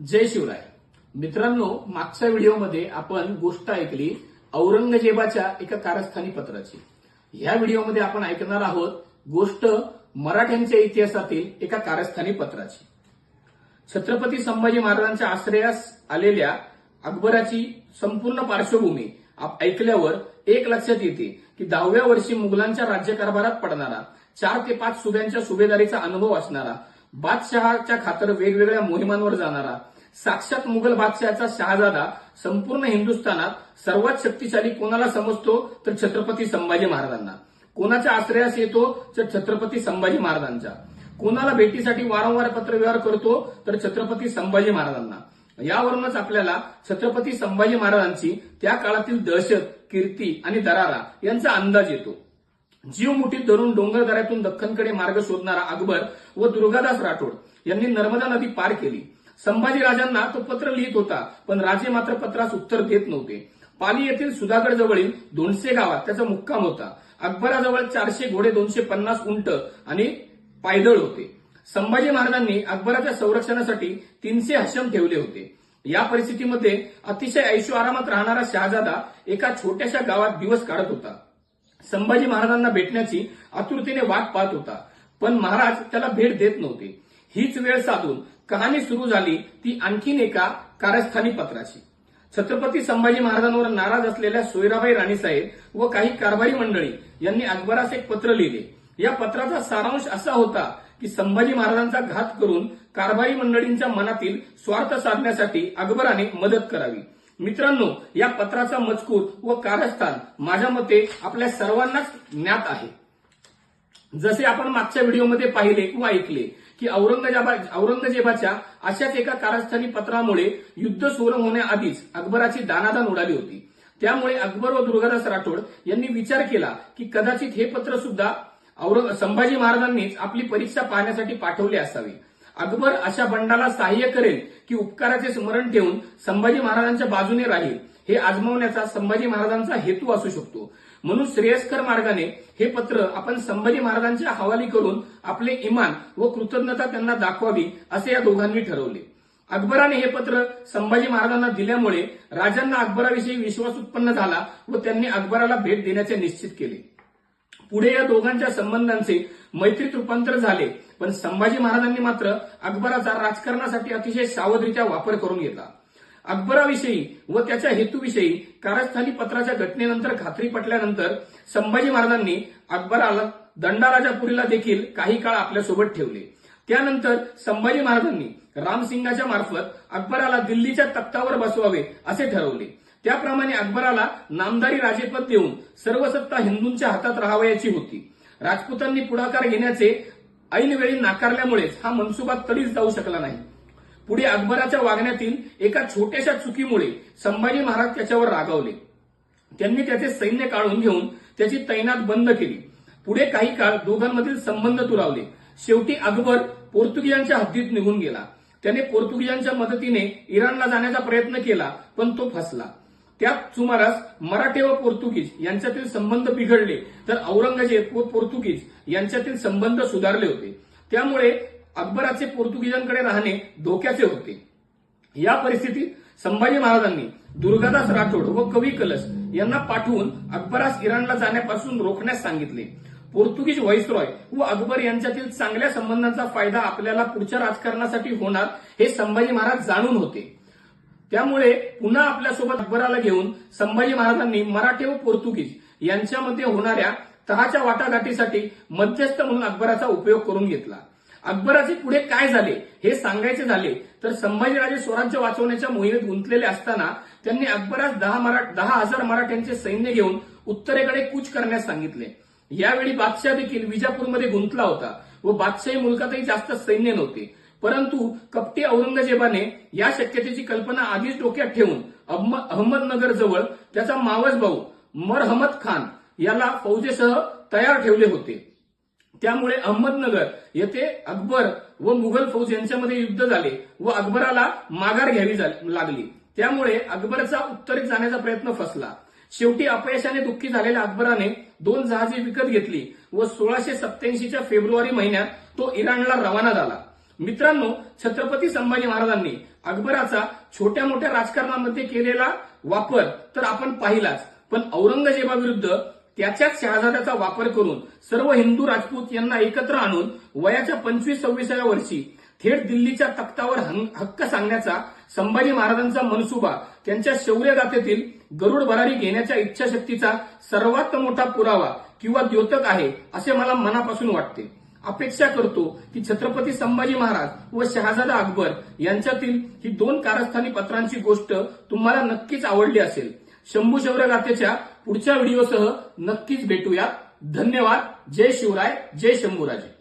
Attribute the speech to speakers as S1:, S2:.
S1: जय शिवराय. मित्रांनो मागच्या व्हिडिओमध्ये आपण गोष्ट ऐकली औरंगजेबाच्या एका कारस्थानी पत्राची. ह्या व्हिडिओमध्ये आपण ऐकणार आहोत गोष्ट मराठ्यांच्या इतिहासातील एका कारस्थानी पत्राची. छत्रपती संभाजी महाराजांच्या आश्रयास आलेल्या अकबराची संपूर्ण पार्श्वभूमी ऐकल्यावर एक लक्षात येते की दहाव्या वर्षी मुघलांच्या राज्यकारभारात पडणारा चार ते पाच सुब्यांच्या सुभेदारीचा अनुभव असणारा बादशहाच्या खातर वेगवेगळ्या मोहिमांवर जाणारा साक्षात मुघल बादशहाचा शहाजादा संपूर्ण हिंदुस्थानात सर्वात शक्तिशाली कोणाला समजतो? तर छत्रपती संभाजी महाराजांना. कोणाच्या आश्रयास येतो? तर छत्रपती संभाजी महाराजांच्या. कोणाला भेटीसाठी वारंवार पत्रव्यवहार करतो? तर छत्रपती संभाजी महाराजांना. यावरूनच आपल्याला छत्रपती संभाजी महाराजांची त्या काळातील दहशत कीर्ती आणि दरारा यांचा अंदाज येतो. जीव मुठीत धरून डोंगरदऱ्यातून दख्खनकडे मार्ग शोधणारा अकबर व दुर्गादास राठोड यांनी नर्मदा नदी पार केली. संभाजी राजांना तो पत्र लिहित होता पण राजे मात्र पत्रास उत्तर देत नव्हते. पाली येथील सुधागड जवळील दोनशे गावात त्याचा मुक्काम होता. अकबराजवळ चारशे घोडे दोनशे पन्नास उंट आणि पायदळ होते. संभाजी महाराजांनी अकबराच्या संरक्षणासाठी तीनशे हशम ठेवले होते. या परिस्थितीमध्ये अतिशय ऐशो आरामात राहणारा शहाजादा एका छोट्याशा गावात दिवस काढत होता. संभाजी महाराजांना भेटण्याची आतुरतेने वाट पाहत होता. पण महाराज त्याला भेट देत नव्हते. हीच वेळ साधून कहाणी सुरू झाली ती आणखीन एका कारस्थानी पत्राची. छत्रपती संभाजी महाराजांवर नाराज असलेल्या सोयराबाई राणीसाहेब व काही कारभारी मंडळी यांनी अकबरास एक पत्र लिहिले. या पत्राचा सारांश असा होता की संभाजी महाराजांचा घात करून कारभारी मंडळींच्या मनातील स्वार्थ साधण्यासाठी अकबराने मदत करावी. मित्रांनो या पत्राचा मजकूर व कारस्थान माझ्या मते आपल्या सर्वांनाच ज्ञात आहे. जसे आपण मागच्या व्हिडिओमध्ये पाहिले व ऐकले की औरंगजेबा औरंगजेबाच्या अशाच एका कारस्थानी पत्रामुळे युद्ध सुरू होण्याआधीच अकबराची दानादान उडाली होती. त्यामुळे अकबर व दुर्गादास राठोड यांनी विचार केला की कदाचित हे पत्र सुद्धा औरंग संभाजी महाराजांनीच आपली परीक्षा पाहण्यासाठी पाठवले असावे. अकबर अशा बंडाला सहाय्य करेल की उपकाराचे स्मरण ठेवून संभाजी महाराजांच्या बाजूने राहील. हे आजमावण्याचा संभाजी महाराजांचा हेतू असू शकतो. म्हणून श्रेयस्कर मार्गाने हे पत्र आपण संभाजी महाराजांच्या हवाली करून आपले इमान व कृतज्ञता त्यांना दाखवावी असे या दोघांनी ठरवले. अकबराने हे पत्र संभाजी महाराजांना दिल्यामुळे राजांना अकबराविषयी विश्वास उत्पन्न झाला व त्यांनी अकबराला भेट देण्याचे निश्चित केले. पुढे या दोघांच्या संबंधांचे मैत्रीत रूपांतर झाले. पण संभाजी महाराजांनी मात्र अकबराचा राजकारणासाठी अतिशय सावधरित्या वापर करून घेतला. अकबराविषयी व त्याच्या हेतूविषयी कारस्थानी पत्राच्या घटनेनंतर खात्री पटल्यानंतर संभाजी महाराजांनी अकबराला दंडाराजापुरीला देखील काही काळ आपल्यासोबत ठेवले. त्यानंतर संभाजी महाराजांनी रामसिंगाच्या मार्फत अकबराला दिल्लीच्या तख्तावर बसवावे असे ठरवले. त्याप्रमाणे अकबराला नामदारी राजेपद देऊन सर्व सत्ता हिंदूंच्या हातात राहावयाची होती. राजपुतांनी पुढाकार घेण्याचे ऐनवेळी नाकारल्यामुळेच हा मनसुबा तडीच जाऊ शकला नाही. पुढे अकबराच्या वागण्यातील एका छोट्याशा चुकीमुळे संभाजी महाराज त्याच्यावर रागावले. त्यांनी त्याचे सैन्य काढून घेऊन त्याची तैनात बंद केली. पुढे काही काळ दोघांमधील संबंध तुरावले. शेवटी अकबर पोर्तुगीजांच्या हद्दीत निघून गेला. त्याने पोर्तुगीजांच्या मदतीने इराणला जाण्याचा प्रयत्न केला पण तो फसला. त्याच सुमारास मराठे व पोर्तुगीज यांच्यातील संबंध बिघडले तर औरंगजेब व पोर्तुगीज यांच्यातील संबंध सुधारले होते. त्यामुळे अकबराचे पोर्तुगीजांकडे राहणे धोक्याचे होते. या परिस्थितीत संभाजी महाराजांनी दुर्गादास राठोड व कवी कलश यांना पाठवून अकबरास इराणला जाण्यापासून रोखण्यास सांगितले. पोर्तुगीज व्हाईसरॉय व अकबर यांच्यातील चांगल्या संबंधांचा फायदा आपल्याला पुढच्या राजकारणासाठी होणार हे संभाजी महाराज जाणून होते. त्यामुळे पुन्हा आपल्यासोबत अकबराला घेऊन संभाजी महाराजांनी मराठे व पोर्तुगीज यांच्यामध्ये होणाऱ्या तहाच्या वाटाघाटीसाठी मध्यस्थ म्हणून अकबराचा उपयोग करून घेतला. अकबराचे पुढे काय झाले हे सांगायचे झाले तर संभाजीराजे स्वराज्य वाचवण्याच्या मोहिमेत गुंतलेले असताना त्यांनी अकबरास दहा मरा दहा हजार मराठ्यांचे सैन्य घेऊन उत्तरेकडे कूच करण्यास सांगितले. यावेळी बादशाह देखील विजापूरमध्ये गुंतला होता व बादशाही मुलकातही जास्त सैन्य नव्हते. परंतु कपटी औरंगजेबाने या शक्यतेची कल्पना आधीच डोक्यात ठेवून अहमदनगर जवळ त्याचा मावस भाऊ मरहमद खान याला फौजेसह तयार ठेवले होते. त्यामुळे अहमदनगर येथे अकबर व मुघल फौज यांच्यामध्ये युद्ध झाले व अकबराला माघार घ्यावी लागली. त्यामुळे अकबरचा उत्तरेत जाण्याचा प्रयत्न फसला. शेवटी अपयशाने दुःखी झालेल्या अकबराने दोन जहाजे विकत घेतली व सोळाशे सत्याऐंशीच्या फेब्रुवारी महिन्यात तो इराणला रवाना झाला. मित्रांनो छत्रपती संभाजी महाराजांनी अकबराचा छोट्या मोठ्या राजकारणामध्ये केलेला वापर तर आपण पाहिलाच. पण औरंगजेबाविरुद्ध त्याच्याच शहाजाद्याचा वापर करून सर्व हिंदू राजपूत यांना एकत्र आणून वयाच्या पंचवीस सव्वीसाव्या वर्षी थेट दिल्लीच्या तख्तावर हक्क सांगण्याचा संभाजी महाराजांचा मनसुबा त्यांच्या शौर्यगाथेतील गरुड भरारी घेण्याच्या इच्छाशक्तीचा सर्वात मोठा पुरावा किंवा द्योतक आहे असे मला मनापासून वाटते. अपेक्षा करतो की छत्रपती संभाजी महाराज व शहाजादा अकबर यांच्यातील ही दोन कारस्थानी पत्रांची गोष्ट तुम्हाला नक्कीच आवडली असेल. शंभू शौर्य गाथेच्या पुढच्या व्हिडिओसह नक्कीच भेटूया. धन्यवाद. जय शिवराय. जय शंभूराजे.